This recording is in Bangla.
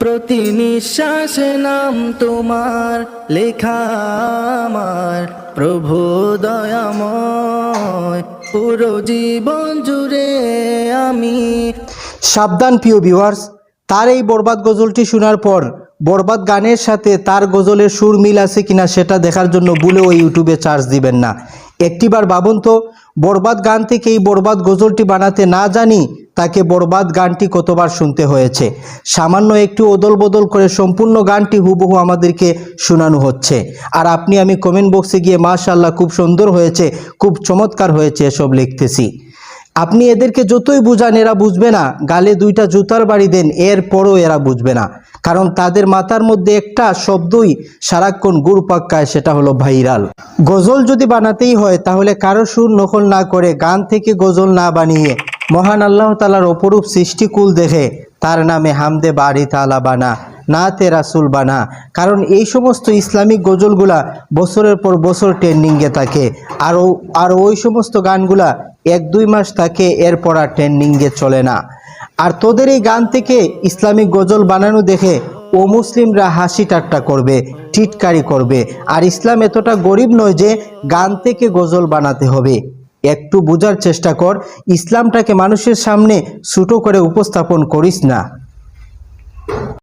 প্রতি নিঃশ্বাসে নাম তোমার, লেখা আমার। প্রভু দয়াময়, পুরো জীবন জুড়ে আমি। সাবধান প্রিয় ভিউয়ার্স তার এই বরবাদ গজলটি শোনার পর বরবাদ গানের সাথে তার গজলের সুর মিল আছে কিনা সেটা দেখার জন্য ভুলেও ইউটিউবে চার্জ দিবেন না। একটিবার ভাবুন তো, বরবাদ গান থেকে এই বরবাদ গজলটি বানাতে না জানি তাকে বরবাদ গানটি কতবার শুনতে হয়েছে। সামান্য একটু ওদল বদল করে সম্পূর্ণ গানটি হুবহু আমাদেরকে শোনানো হচ্ছে। আর আপনি আমি কমেন্ট বক্সে গিয়ে মাশাল্লাহ খুব সুন্দর হয়েছে, খুব চমৎকার হয়েছে এসব লিখতেছি। আপনি এদেরকে যতই বুঝান, এরা বুঝবে না। গালে দুইটা জুতার বাড়ি দেন, এরপরও এরা বুঝবে না। কারণ তাদের মাথার মধ্যে একটা শব্দই সারাক্ষণ গুড় পাক্কায় সেটা হলো ভাইরাল। গজল যদি বানাতেই হয়, তাহলে কারও সুর নকল না করে গান থেকে গজল না বানিয়ে মহান আল্লাহ তালার অপরূপ সৃষ্টিকুল দেখে তার নামে হামদে বাড়ি তালা বানা না তে রাসুল বানা। কারণ এই সমস্ত ইসলামিক গজলগুলা বছরের পর বছর ট্রেন্ডিংয়ে থাকে। আর আর ওই সমস্ত গানগুলা এক দুই মাস থাকে, এরপর আর ট্রেন্ডিংয়ে চলে না। আর তোদের এই গান থেকে ইসলামিক গজল বানানো দেখে ও মুসলিমরা হাসি ঠাট্টা করবে, টিটকারি করবে। আর ইসলাম এতটা গরিব নয় যে গান থেকে গজল বানাতে হবে। একটু বোঝার চেষ্টা কর ইসলামটাকে মানুষের সামনে ছোটো করে উপস্থাপন করিস না।